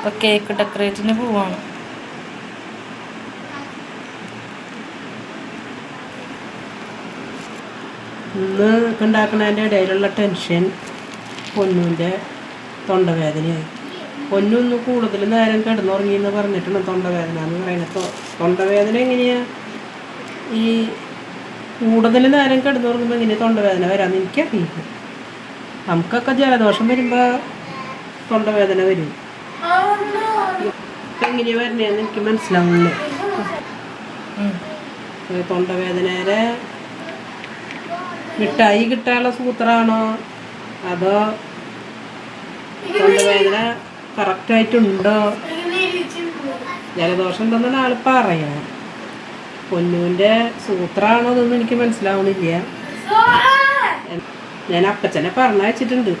ഇപ്പൊ കേക്ക് ഡെക്കറേറ്റിന് പോവാണ്. ഇന്ന് ഉണ്ടാക്കുന്നതിന്റെ ഇടയിലുള്ള ടെൻഷൻ പൊന്നൂന്റെ തൊണ്ടവേദനയായി. പൊന്നൊന്ന് കൂടുതൽ നേരം കിടന്നുറങ്ങി എന്ന് പറഞ്ഞിട്ടുണ്ട് തൊണ്ടവേദന എന്ന് പറയുന്നത്. തൊണ്ടവേദന എങ്ങനെയാ? ഈ കൂടുതൽ നേരം കിടന്നുറങ്ങുമ്പോൾ എങ്ങനെയാ തൊണ്ടവേദന വരാമെന്ന് എനിക്കറിയില്ല. നമുക്കൊക്കെ ജലദോഷം വരുമ്പോൾ തൊണ്ടവേദന വരും. വരണേന്ന് എനിക്ക് മനസ്സിലാവുന്നില്ല. തൊണ്ടവേദനേരെ മിഠായി കിട്ടാനുള്ള സൂത്രമാണോ അതോ തൊണ്ടവേദന കറക്റ്റായിട്ടുണ്ടോ ജലദോഷം ഉണ്ടെന്നാണ് ആൾ പറയാ പൊന്നൂന്റെ സൂത്രമാണോ അതൊന്നും എനിക്ക് മനസ്സിലാവണില്ല ഞാൻ അപ്പച്ചനെ പറഞ്ഞയച്ചിട്ടുണ്ട്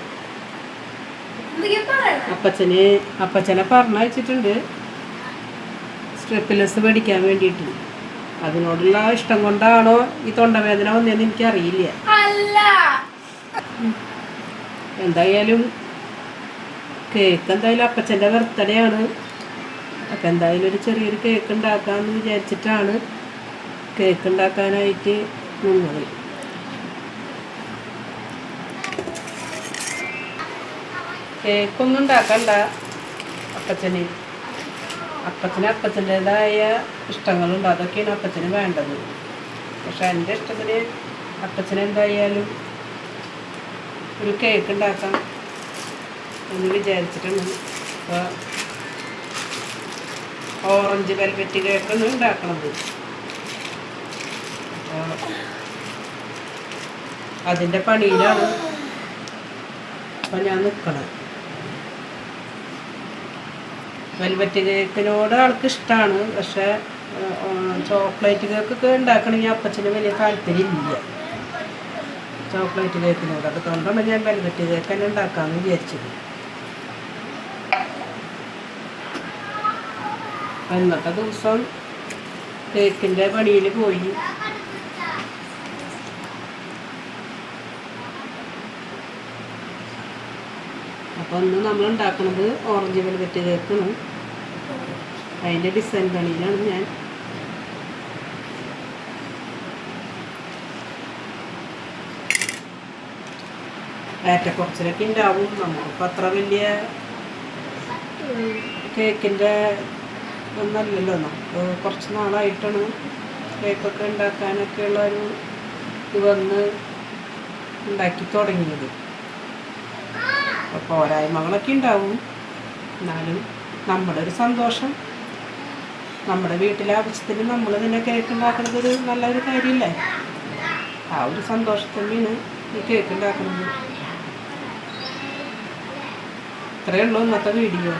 അപ്പച്ചന് അപ്പച്ചനെ പറഞ്ഞയച്ചിട്ടുണ്ട് സ്ട്രെപ്പിലെസ് പഠിക്കാൻ വേണ്ടിയിട്ട്. അതിനോടുള്ള ഇഷ്ടം കൊണ്ടാണോ ഈ തൊണ്ടവേദന വന്നതെന്ന് എനിക്കറിയില്ല. എന്തായാലും കേക്ക് എന്തായാലും അപ്പച്ചന്റെ ബർത്ത്ഡേ ആണ് അപ്പം എന്തായാലും ഒരു ചെറിയൊരു കേക്ക് ഉണ്ടാക്കാമെന്ന് വിചാരിച്ചിട്ടാണ് കേക്ക് ഉണ്ടാക്കാനായിട്ട് നിന്നത്. കേക്കൊന്നും ഉണ്ടാക്കണ്ട അപ്പച്ചന്. അപ്പച്ചന് അപ്പച്ചന്റെതായ ഇഷ്ടങ്ങളുണ്ട്. അതൊക്കെയാണ് അപ്പച്ചന് വേണ്ടത്. പക്ഷെ എന്റെ ഇഷ്ടത്തിന് അപ്പച്ചന് എന്തായാലും ഒരു കേക്ക് ഉണ്ടാക്കാം എന്ന് വിചാരിച്ചിട്ടുണ്ട് അപ്പോൾ ഓറഞ്ച് വെൽവെറ്റ് കേക്കാണ് ഉണ്ടാക്കണത്. അപ്പോൾ അതിന്റെ പണിയിലാണ്. അപ്പം ഞാൻ നിൽക്കണം വെൽവെറ്റ് കേക്കിനോട് ആൾക്ക് ഇഷ്ടമാണ് പക്ഷേ ചോക്ലേറ്റ് കേക്കൊക്കെ ഉണ്ടാക്കണമെങ്കിൽ അപ്പച്ചന് വലിയ താല്പര്യമില്ല. ചോക്ലേറ്റ് കേക്കിനോട് അതുകൊണ്ടാണ് ഞാൻ വെൽവെറ്റ് കേക്ക് തന്നെ ഉണ്ടാക്കാമെന്ന് വിചാരിച്ചത്. അന്നത്തെ ദിവസം കേക്കിന്റെ പണിയിൽ പോയി. അപ്പോൾ ഇന്ന് നമ്മൾ ഉണ്ടാക്കുന്നത് ഓറഞ്ച് വെൽവെറ്റ് കേക്കാണ് അതിന്റെ ഡിസൈൻ പണിയിലാണ് ഞാൻ. ഏറ്റക്കുറച്ചിലൊക്കെ ഉണ്ടാവും. നമ്മളിപ്പോൾ അത്ര വലിയ കേക്കിന്റെ ഒന്നല്ലല്ലോ. നമുക്ക് കുറച്ച് നാളായിട്ടാണ് കേക്കൊക്കെ ഉണ്ടാക്കാനൊക്കെ ഉള്ള ഒരു ഇത് വന്ന് ഉണ്ടാക്കി തുടങ്ങിയത്. അപ്പോൾ പോരായ്മകളൊക്കെ ഉണ്ടാവും. എന്നാലും നമ്മുടെ ഒരു സന്തോഷം. നമ്മുടെ വീട്ടിലെ ആവശ്യത്തിന് നമ്മൾ തന്നെ കേക്ക് ഉണ്ടാക്കുന്നത് ഒരു നല്ലൊരു കാര്യമില്ലേ ആ ഒരു സന്തോഷത്തിനാണ് ഈ കേക്ക് ഉണ്ടാക്കുന്നത്. ഇത്രയേ ഉള്ളൂ ഇന്നത്തെ വീഡിയോ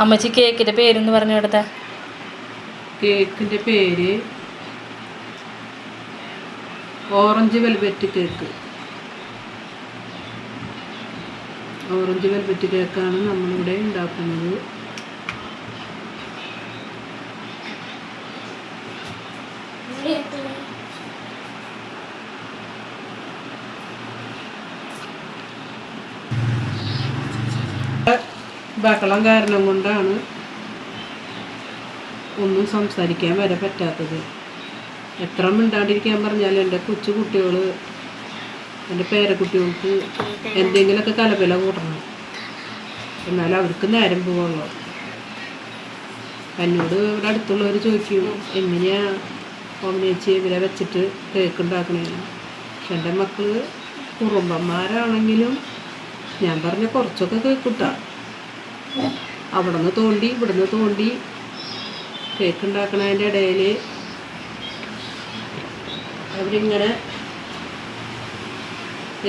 അമ്മച്ചി കേക്കിന്റെ പേരെന്ന് പറഞ്ഞു കൊടുത്ത കേക്കിന്റെ പേര് orange velvet cake. Orange velvet കേക്കാണ് നമ്മളിവിടെ ഉണ്ടാക്കുന്നത്. ബഹളം കാരണം കൊണ്ടാണ് ഒന്നും സംസാരിക്കാൻ വരെ പറ്റാത്തത്. എത്ര മിണ്ടാണ്ടിരിക്കാൻ പറഞ്ഞാലും എന്റെ കൊച്ചു കുട്ടികൾ എന്റെ പേരക്കുട്ടികൾക്ക് എന്തെങ്കിലുമൊക്കെ കലപില കൂട്ടണം. എന്നാലും അവർക്ക് നേരം പോവുള്ളൂ. എന്നോട് ഇവിടെ അടുത്തുള്ളവർ ചോദിക്കും എങ്ങനെയാ ഓമനേച്ചി ഇവരെ വെച്ചിട്ട് കേക്ക് ഉണ്ടാക്കണേന്ന്? പക്ഷെ എന്റെ മക്കൾ കുറുമ്പന്മാരാണെങ്കിലും ഞാൻ പറഞ്ഞ കുറച്ചൊക്കെ കേക്കിട്ടാ അവിടെ നിന്ന് തോണ്ടി ഇവിടുന്ന് തോണ്ടി കേക്ക് ഉണ്ടാക്കണതിന്റെ ഇടയിൽ അവരിങ്ങനെ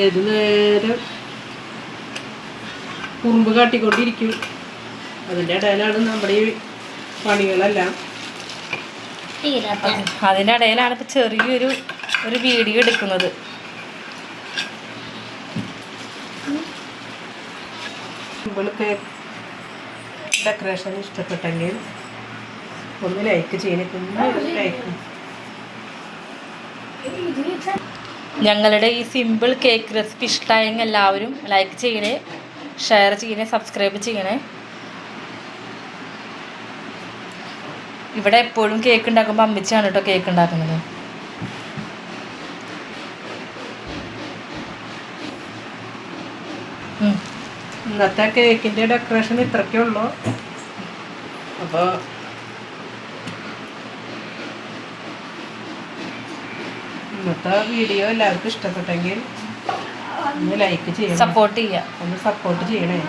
ഏത് നേരം കുറുമ്പ് കാട്ടിക്കൊണ്ടിരിക്കും. അതിന്റെ ഇടയിലാണ് നമ്മുടെ ഈ പണികളെല്ലാം. അതിന്റെ ഇടയിലാണ് ഇപ്പം ചെറിയൊരു ഒരു വീഡിയോ എടുക്കുന്നത്. സിമ്പിൾ ഡെക്കറേഷൻ ഇഷ്ടപ്പെട്ടെങ്കിൽ ഒന്ന് ലൈക്ക് ചെയ്യണ ലൈക്ക് ഞങ്ങളുടെ ഈ സിമ്പിൾ കേക്ക് റെസിപ്പി ഇഷ്ടമായെങ്കിൽ എല്ലാവരും ലൈക്ക് ചെയ്യണേ ഷെയർ ചെയ്യണേ സബ്സ്ക്രൈബ് ചെയ്യണേ. ഇവിടെ എപ്പോഴും കേക്ക് ഉണ്ടാക്കുമ്പോൾ അമ്മച്ചാണ് കേട്ടോ കേക്ക് ഉണ്ടാക്കുന്നത്. ഇന്നത്തെ കേക്കിന്റെ ഡെക്കറേഷൻ ഇത്രയ്ക്കേ ഉള്ളൂ. അപ്പോൾ ഇന്നത്തെ വീഡിയോ എല്ലാവർക്കും ഇഷ്ടപ്പെട്ടെങ്കിൽ ഒന്ന് ലൈക്ക് ചെയ്യണം. സപ്പോർട്ട് ചെയ്യാം. ഒന്ന് സപ്പോർട്ട് ചെയ്യണേ.